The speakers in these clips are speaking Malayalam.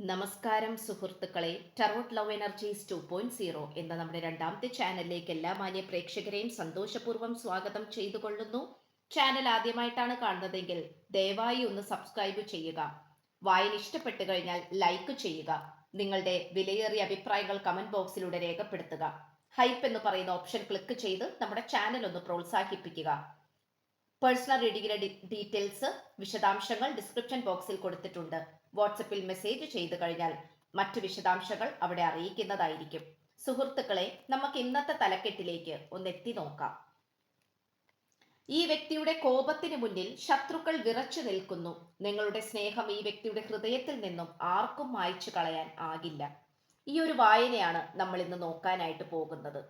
നമസ്കാരം സുഹൃത്തുക്കളെ. ടർവട്ട് love energies two point zero എന്ന നമ്മുടെ രണ്ടാമത്തെ ചാനലിലേക്ക് എല്ലാ മാന്യ പ്രേക്ഷകരെയും സന്തോഷപൂർവം സ്വാഗതം ചെയ്തുകൊള്ളുന്നു. ചാനൽ ആദ്യമായിട്ടാണ് കാണുന്നതെങ്കിൽ ദയവായി ഒന്ന് സബ്സ്ക്രൈബ് ചെയ്യുക. വായന ഇഷ്ടപ്പെട്ടു കഴിഞ്ഞാൽ ലൈക്ക് ചെയ്യുക. നിങ്ങളുടെ വിലയേറിയ അഭിപ്രായങ്ങൾ കമന്റ് ബോക്സിലൂടെ രേഖപ്പെടുത്തുക. ഹൈപ്പ് എന്ന് പറയുന്ന ഓപ്ഷൻ ക്ലിക്ക് ചെയ്ത് നമ്മുടെ ചാനൽ ഒന്ന് പ്രോത്സാഹിപ്പിക്കുക. പേഴ്സണൽ റീഡിംഗിലെ ഡീറ്റെയിൽസ് വിശദാംശങ്ങൾ ഡിസ്ക്രിപ്ഷൻ ബോക്സിൽ കൊടുത്തിട്ടുണ്ട്. വാട്സപ്പിൽ മെസ്സേജ് ചെയ്തു കഴിഞ്ഞാൽ മറ്റു വിശദാംശങ്ങൾ അവിടെ അറിയിക്കുന്നതായിരിക്കും. സുഹൃത്തുക്കളെ നമുക്ക് ഇന്നത്തെ തലക്കെട്ടിലേക്ക് ഒന്ന് എത്തി നോക്കാം. ഈ വ്യക്തിയുടെ കോപത്തിന് മുന്നിൽ ശത്രുക്കൾ വിറച്ചു നിൽക്കുന്നു. നിങ്ങളുടെ സ്നേഹം ഈ വ്യക്തിയുടെ ഹൃദയത്തിൽ നിന്നും ആർക്കും മായ്ച്ചു കളയാൻ ആകില്ല. ഈ ഒരു വായനയാണ് നമ്മൾ ഇന്ന് നോക്കാനായിട്ട് പോകുന്നത്.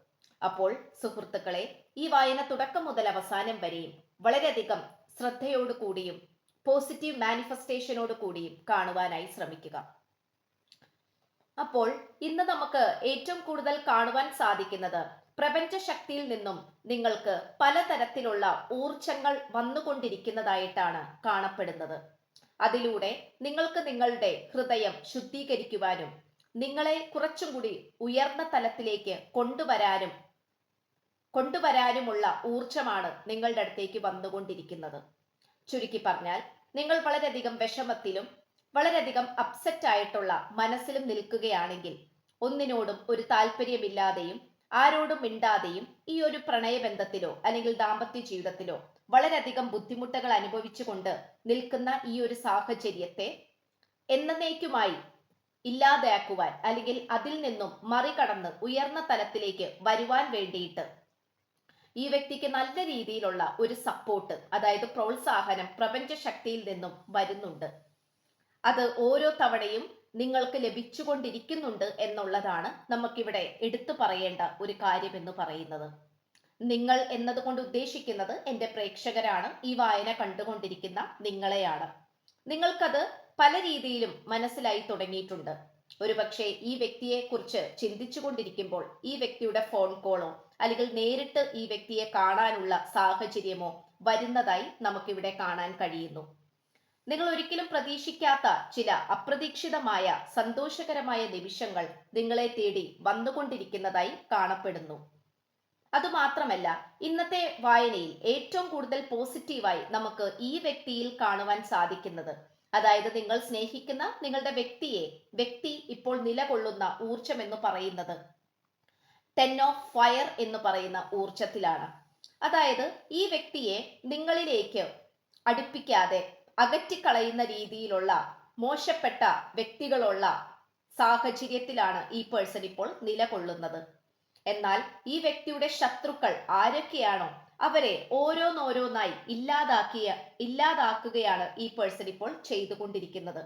അപ്പോൾ സുഹൃത്തുക്കളെ ഈ വായന തുടക്കം മുതൽ അവസാനം വരെയും വളരെയധികം ശ്രദ്ധയോടു കൂടിയും പോസിറ്റീവ് മാനിഫെസ്റ്റേഷനോട് കൂടിയും കാണുവാനായി ശ്രമിക്കുക. അപ്പോൾ ഇന്ന് നമുക്ക് ഏറ്റവും കൂടുതൽ കാണുവാൻ സാധിക്കുന്നത് പ്രപഞ്ച ശക്തിയിൽ നിന്നും നിങ്ങൾക്ക് പലതരത്തിലുള്ള ഊർജങ്ങൾ വന്നുകൊണ്ടിരിക്കുന്നതായിട്ടാണ് കാണപ്പെടുന്നത്. അതിലൂടെ നിങ്ങൾക്ക് നിങ്ങളുടെ ഹൃദയം ശുദ്ധീകരിക്കുവാനും നിങ്ങളെ കുറച്ചും കൂടി ഉയർന്ന തലത്തിലേക്ക് കൊണ്ടുവരാനും കൊണ്ടുവരാനുമുള്ള ഊർജമാണ് നിങ്ങളുടെ അടുത്തേക്ക് വന്നുകൊണ്ടിരിക്കുന്നത്. ചുരുക്കി പറഞ്ഞാൽ നിങ്ങൾ വളരെയധികം വിഷമത്തിലും വളരെയധികം അപ്സെറ്റ് ആയിട്ടുള്ള മനസ്സിലും നിൽക്കുകയാണെങ്കിൽ ഒന്നിനോടും ഒരു താല്പര്യമില്ലാതെയും ആരോടും മിണ്ടാതെയും ഈ ഒരു പ്രണയബന്ധത്തിലോ അല്ലെങ്കിൽ ദാമ്പത്യ ജീവിതത്തിലോ വളരെയധികം ബുദ്ധിമുട്ടുകൾ അനുഭവിച്ചുകൊണ്ട് നിൽക്കുന്ന ഈ ഒരു സാഹചര്യത്തെ എന്നേക്കുമായി ഇല്ലാതാക്കുവാൻ അല്ലെങ്കിൽ അതിൽ നിന്നും മറികടന്ന് ഉയർന്ന തലത്തിലേക്ക് വരുവാൻ വേണ്ടിയിട്ട് ഈ വ്യക്തിക്ക് നല്ല രീതിയിലുള്ള ഒരു സപ്പോർട്ട് അതായത് പ്രോത്സാഹനം പ്രപഞ്ച ശക്തിയിൽ നിന്നും വരുന്നുണ്ട്. അത് ഓരോ തവണയും നിങ്ങൾക്ക് ലഭിച്ചുകൊണ്ടിരിക്കുന്നുണ്ട് എന്നുള്ളതാണ് നമുക്കിവിടെ എടുത്തു പറയേണ്ട ഒരു കാര്യം എന്ന് പറയുന്നത്. നിങ്ങൾ എന്നതുകൊണ്ട് ഉദ്ദേശിക്കുന്നത് എന്റെ പ്രേക്ഷകരാണ് ഈ വായന കണ്ടുകൊണ്ടിരിക്കുന്ന നിങ്ങളെയാണ്. നിങ്ങൾക്കത് പല രീതിയിലും മനസ്സിലായി തുടങ്ങിയിട്ടുണ്ട്. ഒരുപക്ഷെ ഈ വ്യക്തിയെ കുറിച്ച് ചിന്തിച്ചു കൊണ്ടിരിക്കുമ്പോൾ ഈ വ്യക്തിയുടെ ഫോൺ കോളോ അല്ലെങ്കിൽ നേരിട്ട് ഈ വ്യക്തിയെ കാണാനുള്ള സാഹചര്യമോ വരുന്നതായി നമുക്കിവിടെ കാണാൻ കഴിയുന്നു. നിങ്ങൾ ഒരിക്കലും പ്രതീക്ഷിക്കാത്ത ചില അപ്രതീക്ഷിതമായ സന്തോഷകരമായ നിമിഷങ്ങൾ നിങ്ങളെ തേടി വന്നുകൊണ്ടിരിക്കുന്നതായി കാണപ്പെടുന്നു. അതുമാത്രമല്ല ഇന്നത്തെ വായനയിൽ ഏറ്റവും കൂടുതൽ പോസിറ്റീവായി നമുക്ക് ഈ വ്യക്തിയിൽ കാണുവാൻ സാധിക്കുന്നത് അതായത് നിങ്ങൾ സ്നേഹിക്കുന്ന നിങ്ങളുടെ വ്യക്തിയെ വ്യക്തി ഇപ്പോൾ നിലകൊള്ളുന്ന ഊർജം എന്ന് പറയുന്നത് ടെൻ ഓഫ് ഫയർ എന്ന് പറയുന്ന ഊർജത്തിലാണ് അതായത് ഈ വ്യക്തിയെ നിങ്ങളിലേക്ക് അടുപ്പിക്കാതെ അകറ്റിക്കളയുന്ന രീതിയിലുള്ള മോശപ്പെട്ട വ്യക്തികളുള്ള സാഹചര്യത്തിലാണ് ഈ പേഴ്സൺ ഇപ്പോൾ നിലകൊള്ളുന്നത്. എന്നാൽ ഈ വ്യക്തിയുടെ ശത്രുക്കൾ ആരൊക്കെയാണോ അവരെ ഓരോന്നോരോന്നായി ഇല്ലാതാക്കിയ ഇല്ലാതാക്കുകയാണ് ഈ പേഴ്സൺ ഇപ്പോൾ ചെയ്തുകൊണ്ടിരിക്കുന്നത്.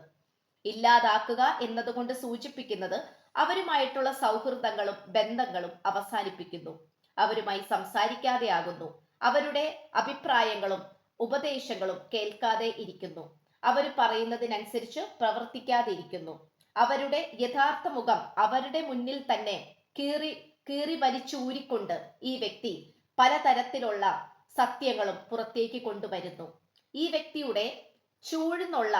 ഇല്ലാതാക്കുക എന്നതുകൊണ്ട് സൂചിപ്പിക്കുന്നത് അവരുമായിട്ടുള്ള സൗഹൃദങ്ങളും ബന്ധങ്ങളും അവസാനിപ്പിക്കുന്നു. അവരുമായി സംസാരിക്കാതെ ആകുന്നു. അവരുടെ അഭിപ്രായങ്ങളും ഉപദേശങ്ങളും കേൾക്കാതെ ഇരിക്കുന്നു. അവർ പറയുന്നതിനനുസരിച്ച് പ്രവർത്തിക്കാതെ ഇരിക്കുന്നു. അവരുടെ യഥാർത്ഥ മുഖം അവരുടെ മുന്നിൽ തന്നെ കീറി കീറി വലിച്ചൂരിക്കൊണ്ട് ഈ വ്യക്തി പലതരത്തിലുള്ള സത്യങ്ങളും പുറത്തേക്ക് കൊണ്ടുവരുന്നു. ഈ വ്യക്തിയുടെ ചൂഴ്ന്നുള്ള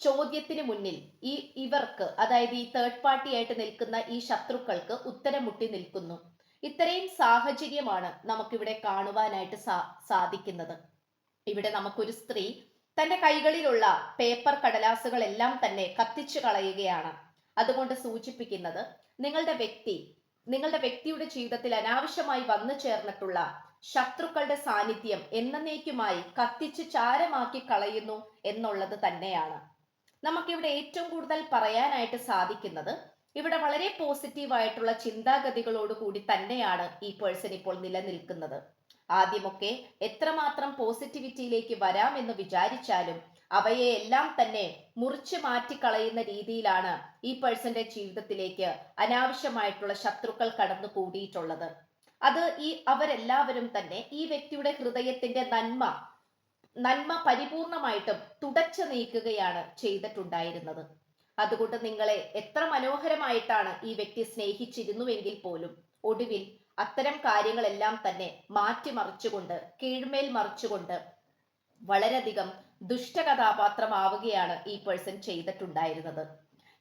ചോദ്യത്തിന് മുന്നിൽ ഈ ഇവർക്ക് അതായത് ഈ തേർഡ് പാർട്ടി ആയിട്ട് നിൽക്കുന്ന ഈ ശത്രുക്കൾക്ക് ഉത്തരം മുട്ടി നിൽക്കുന്നു. ഇത്രയും സാഹചര്യമാണ് നമുക്കിവിടെ കാണുവാനായിട്ട് സാ സാധിക്കുന്നത്. ഇവിടെ നമുക്കൊരു സ്ത്രീ തന്റെ കൈകളിലുള്ള പേപ്പർ കടലാസുകളെല്ലാം തന്നെ കത്തിച്ചു കളയുകയാണ്. അതുകൊണ്ട് സൂചിപ്പിക്കുന്നത് നിങ്ങളുടെ വ്യക്തി നിങ്ങളുടെ വ്യക്തിയുടെ ജീവിതത്തിൽ അനാവശ്യമായി വന്നു ചേർന്നിട്ടുള്ള ശത്രുക്കളുടെ സാന്നിധ്യം എന്നേക്കുമായി കത്തിച്ച് ചാരമാക്കി കളയുന്നു എന്നുള്ളത് തന്നെയാണ്. നമുക്കിവിടെ ഏറ്റവും കൂടുതൽ പറയാനായിട്ട് സാധിക്കുന്നത് ഇവിടെ വളരെ പോസിറ്റീവ് ആയിട്ടുള്ള ചിന്താഗതികളോട് കൂടി തന്നെയാണ് ഈ പേഴ്സൺ ഇപ്പോൾ നിലനിൽക്കുന്നത്. ആദ്യമൊക്കെ എത്രമാത്രം പോസിറ്റിവിറ്റിയിലേക്ക് വരാമെന്ന് വിചാരിച്ചാലും അവയെ എല്ലാം തന്നെ മുറിച്ചു മാറ്റിക്കളയുന്ന രീതിയിലാണ് ഈ പേഴ്സന്റെ ജീവിതത്തിലേക്ക് അനാവശ്യമായിട്ടുള്ള ശത്രുക്കൾ കടന്നു കൂടിയിട്ടുള്ളത് അത് ഈ അവരെല്ലാവരും തന്നെ ഈ വ്യക്തിയുടെ ഹൃദയത്തിന്റെ നന്മ നന്മ പരിപൂർണമായിട്ടും തുടച്ചു നീക്കുകയാണ് ചെയ്തിട്ടുണ്ടായിരുന്നത്. അതുകൊണ്ട് നിങ്ങളെ എത്ര മനോഹരമായിട്ടാണ് ഈ വ്യക്തി സ്നേഹിച്ചിരുന്നുവെങ്കിൽ പോലും ഒടുവിൽ അത്തരം കാര്യങ്ങളെല്ലാം തന്നെ മാറ്റിമറിച്ചുകൊണ്ട് കീഴ്മേൽ മറിച്ചുകൊണ്ട് വളരെയധികം ദുഷ്ടകഥാപാത്രമാവുകയാണ് ഈ പേഴ്സൺ ചെയ്തിട്ടുണ്ടായിരുന്നത്.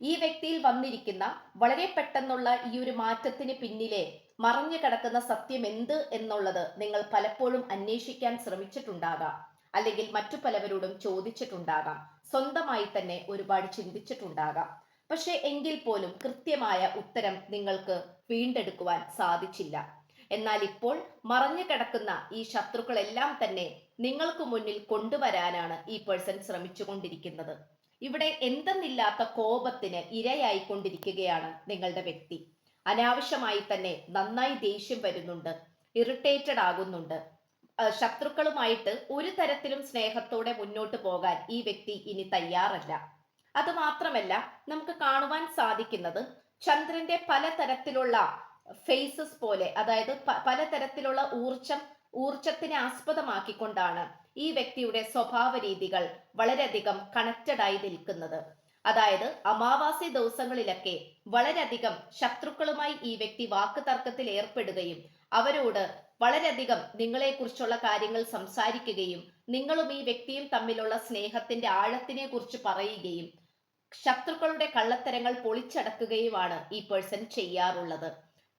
ഈ വ്യക്തിയിൽ വന്നിരിക്കുന്ന വളരെ പെട്ടെന്നുള്ള ഈ ഒരു മാറ്റത്തിന് പിന്നിലെ മറഞ്ഞു കിടക്കുന്ന സത്യം എന്ത് എന്നുള്ളത് നിങ്ങൾ പലപ്പോഴും അന്വേഷിക്കാൻ ശ്രമിച്ചിട്ടുണ്ടാകാം. അല്ലെങ്കിൽ മറ്റു പലവരോടും ചോദിച്ചിട്ടുണ്ടാകാം. സ്വന്തമായി തന്നെ ഒരുപാട് ചിന്തിച്ചിട്ടുണ്ടാകാം. പക്ഷേ എങ്കിൽ പോലും കൃത്യമായ ഉത്തരം നിങ്ങൾക്ക് വീണ്ടെടുക്കുവാൻ സാധിച്ചില്ല. എന്നാൽ ഇപ്പോൾ മറഞ്ഞു കിടക്കുന്ന ഈ ശത്രുക്കളെല്ലാം തന്നെ നിങ്ങൾക്ക് മുന്നിൽ കൊണ്ടുവരാനാണ് ഈ പേഴ്സൺ ശ്രമിച്ചുകൊണ്ടിരിക്കുന്നത്. ഇവിടെ എന്തെന്നില്ലാത്ത കോപത്തിന് ഇരയായിക്കൊണ്ടിരിക്കുകയാണ് നിങ്ങളുടെ വ്യക്തി. അനാവശ്യമായി തന്നെ നന്നായി ദേഷ്യം വരുന്നുണ്ട് ഇറിറ്റേറ്റഡ് ആകുന്നുണ്ട്. ശത്രുക്കളുമായിട്ട് ഒരു തരത്തിലും സ്നേഹത്തോടെ മുന്നോട്ട് പോകാൻ ഈ വ്യക്തി ഇനി തയ്യാറല്ല. അത് മാത്രമല്ല നമുക്ക് കാണുവാൻ സാധിക്കുന്നത് ചന്ദ്രന്റെ പലതരത്തിലുള്ള ഫേസസ് പോലെ അതായത് പലതരത്തിലുള്ള ഊർജം ഊർജത്തിനെ ആസ്പദമാക്കിക്കൊണ്ടാണ് ഈ വ്യക്തിയുടെ സ്വഭാവ രീതികൾ വളരെയധികം കണക്റ്റഡ് ആയി നിൽക്കുന്നത്. അതായത് അമാവാസി ദിവസങ്ങളിലൊക്കെ വളരെയധികം ശത്രുക്കളുമായി ഈ വ്യക്തി വാക്ക് തർക്കത്തിൽ ഏർപ്പെടുകയും അവരോട് വളരെയധികം നിങ്ങളെക്കുറിച്ചുള്ള കാര്യങ്ങൾ സംസാരിക്കുകയും നിങ്ങളും ഈ വ്യക്തിയും തമ്മിലുള്ള സ്നേഹത്തിന്റെ ആഴത്തിനെ കുറിച്ച് പറയുകയും ശത്രുക്കളുടെ കള്ളത്തരങ്ങൾ പൊളിച്ചടക്കുകയുമാണ് ഈ പേഴ്സൺ ചെയ്യാറുള്ളത്.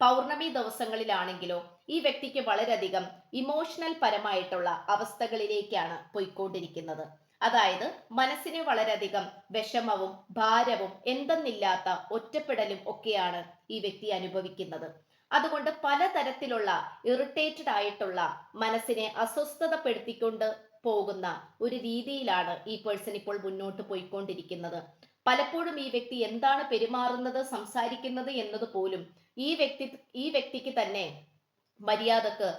പൗർണമി ദിവസങ്ങളിലാണെങ്കിലോ ഈ വ്യക്തിക്ക് വളരെയധികം ഇമോഷണൽ പരമായിട്ടുള്ള അവസ്ഥകളിലേക്കാണ് പോയിക്കൊണ്ടിരിക്കുന്നത്. അതായത് മനസ്സിന് വളരെയധികം വിഷമവും ഭാരവും എന്തെന്നില്ലാത്ത ഒറ്റപ്പെടലും ഒക്കെയാണ് ഈ വ്യക്തി അനുഭവിക്കുന്നത്. അതുകൊണ്ട് പലതരത്തിലുള്ള ഇറിറ്റേറ്റഡ് ആയിട്ടുള്ള മനസ്സിനെ അസ്വസ്ഥതപ്പെടുത്തിക്കൊണ്ട് പോകുന്ന ഒരു രീതിയിലാണ് ഈ പേഴ്സൺ ഇപ്പോൾ മുന്നോട്ട് പോയിക്കൊണ്ടിരിക്കുന്നത്. പലപ്പോഴും ഈ വ്യക്തി എന്താണ് പെരുമാറുന്നത് സംസാരിക്കുന്നത് എന്നത് പോലും ഈ വ്യക്തി ഈ വ്യക്തിക്ക് തന്നെ മര്യാദയ്ക്ക്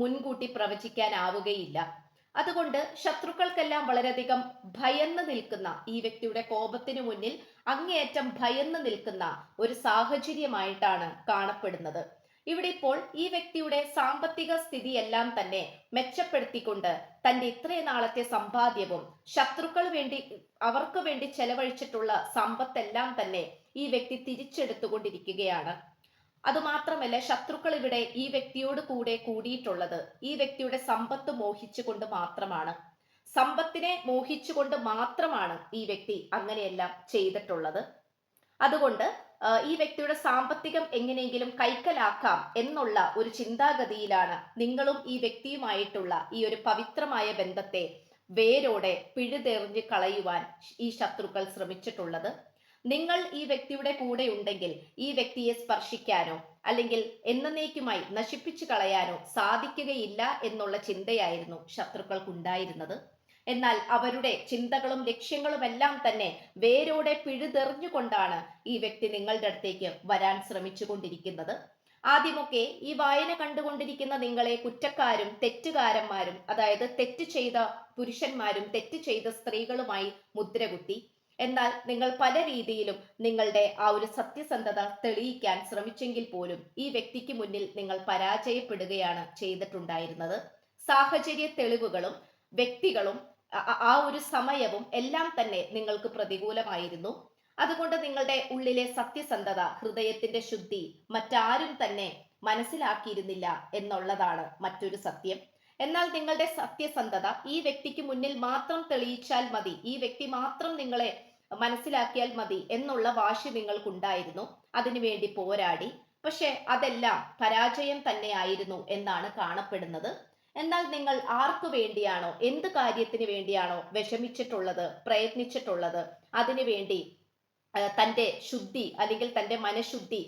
മുൻകൂട്ടി പ്രവചിക്കാനാവുകയില്ല. അതുകൊണ്ട് ശത്രുക്കൾക്കെല്ലാം വളരെയധികം ഭയന്ന് നിൽക്കുന്ന ഈ വ്യക്തിയുടെ കോപത്തിനു മുന്നിൽ അങ്ങേയറ്റം ഭയന്ന് നിൽക്കുന്ന ഒരു സാഹചര്യമായിട്ടാണ് കാണപ്പെടുന്നത്. ഇവിടെ ഇപ്പോൾ ഈ വ്യക്തിയുടെ സാമ്പത്തിക സ്ഥിതിയെല്ലാം തന്നെ മെച്ചപ്പെടുത്തിക്കൊണ്ട് തന്റെ ഇത്രയും നാളത്തെ സമ്പാദ്യവും ശത്രുക്കൾ വേണ്ടി അവർക്ക് വേണ്ടി ചെലവഴിച്ചിട്ടുള്ള സമ്പത്തെല്ലാം തന്നെ ഈ വ്യക്തി തിരിച്ചെടുത്തുകൊണ്ടിരിക്കുകയാണ്. അതുമാത്രമല്ല ശത്രുക്കൾ ഇവിടെ ഈ വ്യക്തിയോട് കൂടെ കൂടിയിട്ടുള്ളത്. ഈ വ്യക്തിയുടെ സമ്പത്ത് മോഹിച്ചുകൊണ്ട് മാത്രമാണ്. സമ്പത്തിനെ മോഹിച്ചുകൊണ്ട് മാത്രമാണ് ഈ വ്യക്തി അങ്ങനെയെല്ലാം ചെയ്തിട്ടുള്ളത്. അതുകൊണ്ട് ഈ വ്യക്തിയുടെ സാമ്പത്തികം എങ്ങനെയെങ്കിലും കൈക്കലാക്കാം എന്നുള്ള ഒരു ചിന്താഗതിയിലാണ് നിങ്ങളും ഈ വ്യക്തിയുമായിട്ടുള്ള ഈ ഒരു പവിത്രമായ ബന്ധത്തെ വേരോടെ പിഴുതെറിഞ്ഞ് കളയുവാൻ ഈ ശത്രുക്കൾ ശ്രമിച്ചിട്ടുള്ളത്. നിങ്ങൾ ഈ വ്യക്തിയുടെ കൂടെ ഉണ്ടെങ്കിൽ ഈ വ്യക്തിയെ സ്പർശിക്കാനോ അല്ലെങ്കിൽ എന്നേക്കുമായി നശിപ്പിച്ചു കളയാനോ സാധിക്കുകയില്ല എന്നുള്ള ചിന്തയായിരുന്നു ശത്രുക്കൾക്കുണ്ടായിരുന്നത്. എന്നാൽ അവരുടെ ചിന്തകളും ലക്ഷ്യങ്ങളുമെല്ലാം തന്നെ വേരോടെ പിഴുതെറിഞ്ഞുകൊണ്ടാണ് ഈ വ്യക്തി നിങ്ങളുടെ അടുത്തേക്ക് വരാൻ ശ്രമിച്ചുകൊണ്ടിരിക്കുന്നത്. ആദ്യമൊക്കെ ഈ വായന കണ്ടുകൊണ്ടിരിക്കുന്ന നിങ്ങളെ കുറ്റക്കാരും തെറ്റുകാരന്മാരും അതായത് തെറ്റ് ചെയ്ത പുരുഷന്മാരും തെറ്റ് ചെയ്ത സ്ത്രീകളുമായി മുദ്രകുത്തി എന്നാൽ നിങ്ങൾ പല രീതിയിലും നിങ്ങളുടെ ആ ഒരു സത്യസന്ധത തെളിയിക്കാൻ ശ്രമിച്ചെങ്കിൽ പോലും ഈ വ്യക്തിക്ക് മുന്നിൽ നിങ്ങൾ പരാജയപ്പെടുകയാണ് ചെയ്തിട്ടുണ്ടായിരുന്നത്. സാഹചര്യ തെളിവുകളും വ്യക്തികളും ആ- ഒരു സമയവും എല്ലാം തന്നെ നിങ്ങൾക്ക് പ്രതികൂലമായിരുന്നു. അതുകൊണ്ട് നിങ്ങളുടെ ഉള്ളിലെ സത്യസന്ധത ഹൃദയത്തിന്റെ ശുദ്ധി മറ്റാരും തന്നെ മനസ്സിലാക്കിയിരുന്നില്ല എന്നുള്ളതാണ് മറ്റൊരു സത്യം. എന്നാൽ നിങ്ങളുടെ സത്യസന്ധത ഈ വ്യക്തിക്ക് മുന്നിൽ മാത്രം തെളിയിച്ചാൽ മതി. ഈ വ്യക്തി മാത്രം നിങ്ങളെ മനസ്സിലാക്കിയാൽ മതി എന്നുള്ള വാശി നിങ്ങൾക്കുണ്ടായിരുന്നു. അതിനുവേണ്ടി പോരാടി. പക്ഷെ അതെല്ലാം പരാജയം തന്നെയായിരുന്നു എന്നാണ് കാണപ്പെടുന്നത്. എന്നാൽ നിങ്ങൾ ആർക്കു വേണ്ടിയാണോ എന്ത് കാര്യത്തിന് വേണ്ടിയാണോ വിഷമിച്ചിട്ടുള്ളത് പ്രയത്നിച്ചിട്ടുള്ളത്? അതിനു വേണ്ടി തന്റെ ശുദ്ധി അല്ലെങ്കിൽ തന്റെ മനഃശുദ്ധി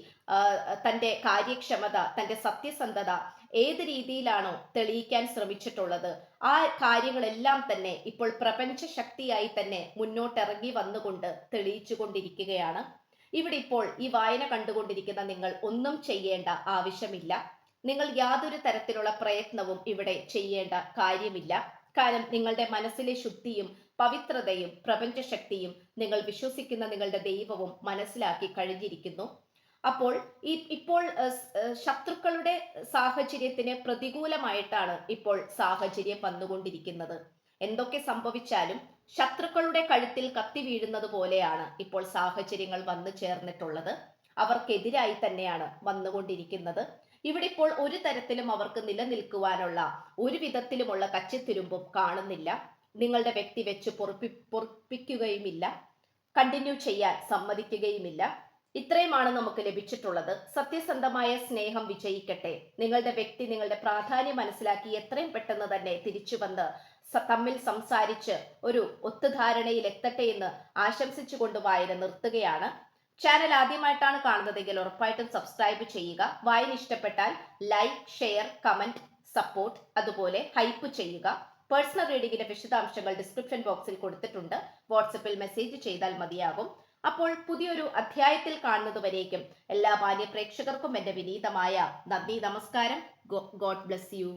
തന്റെ കാര്യക്ഷമത തന്റെ സത്യസന്ധത ഏത് രീതിയിലാണോ തെളിയിക്കാൻ ശ്രമിച്ചിട്ടുള്ളത്? ആ കാര്യങ്ങളെല്ലാം തന്നെ ഇപ്പോൾ പ്രപഞ്ച ശക്തിയായി തന്നെ മുന്നോട്ടിറങ്ങി വന്നുകൊണ്ട് തെളിയിച്ചു കൊണ്ടിരിക്കുകയാണ് ഇവിടെ ഇപ്പോൾ ഈ വായന കണ്ടുകൊണ്ടിരിക്കുന്ന നിങ്ങൾ ഒന്നും ചെയ്യേണ്ട ആവശ്യമില്ല. നിങ്ങൾ യാതൊരു തരത്തിലുള്ള പ്രയത്നവും ഇവിടെ ചെയ്യേണ്ട കാര്യമില്ല. കാരണം നിങ്ങളുടെ മനസ്സിലെ ശുദ്ധിയും പവിത്രതയും പ്രപഞ്ചശക്തിയും നിങ്ങൾ വിശ്വസിക്കുന്ന നിങ്ങളുടെ ദൈവവും മനസ്സിലാക്കി കഴിഞ്ഞിരിക്കുന്നു. അപ്പോൾ ഈ ഇപ്പോൾ ശത്രുക്കളുടെ സാഹചര്യത്തിന് പ്രതികൂലമായിട്ടാണ് ഇപ്പോൾ സാഹചര്യം വന്നുകൊണ്ടിരിക്കുന്നത്. എന്തൊക്കെ സംഭവിച്ചാലും ശത്രുക്കളുടെ കഴുത്തിൽ കത്തി വീഴുന്നത് പോലെയാണ് ഇപ്പോൾ സാഹചര്യങ്ങൾ വന്നു ചേർന്നിട്ടുള്ളത്. അവർക്കെതിരായി തന്നെയാണ് വന്നുകൊണ്ടിരിക്കുന്നത്. ഇവിടെ ഇപ്പോൾ ഒരു തരത്തിലും അവർക്ക് നിലനിൽക്കുവാനുള്ള ഒരു വിധത്തിലുമുള്ള കച്ചിത്തിരുമ്പും കാണുന്നില്ല. നിങ്ങളുടെ വ്യക്തി വെച്ച് പൊറുപ്പി പൊറുപ്പിക്കുകയുമില്ല. കണ്ടിന്യൂ ചെയ്യാൻ സമ്മതിക്കുകയുമില്ല. ഇത്രയുമാണ് നമുക്ക് ലഭിച്ചിട്ടുള്ളത്. സത്യസന്ധമായ സ്നേഹം വിജയിക്കട്ടെ. നിങ്ങളുടെ വ്യക്തി നിങ്ങളുടെ പ്രാധാന്യം മനസ്സിലാക്കി എത്രയും പെട്ടെന്ന് തന്നെ തിരിച്ചു വന്ന് തമ്മിൽ സംസാരിച്ച് ഒരു ഒത്തുധാരണയിൽ എത്തട്ടെ എന്ന് ആശംസിച്ചുകൊണ്ട് വായന നിർത്തുകയാണ്. ചാനൽ ആദ്യമായിട്ടാണ് കാണുന്നതെങ്കിൽ ഉറപ്പായിട്ടും സബ്സ്ക്രൈബ് ചെയ്യുക. വായന ഇഷ്ടപ്പെട്ടാൽ ലൈക്ക് ഷെയർ കമന്റ് സപ്പോർട്ട് അതുപോലെ ഹൈപ്പ് ചെയ്യുക. പേഴ്സണൽ റീഡിംഗിന്റെ വിശദാംശങ്ങൾ ഡിസ്ക്രിപ്ഷൻ ബോക്സിൽ കൊടുത്തിട്ടുണ്ട്. വാട്സപ്പിൽ മെസ്സേജ് ചെയ്താൽ മതിയാകും. അപ്പോൾ പുതിയൊരു അധ്യായത്തിൽ കാണുന്നതുവരേക്കും എല്ലാ മാന്യ പ്രേക്ഷകർക്കും എന്റെ വിനീതമായ നന്ദി നമസ്കാരം. God bless you.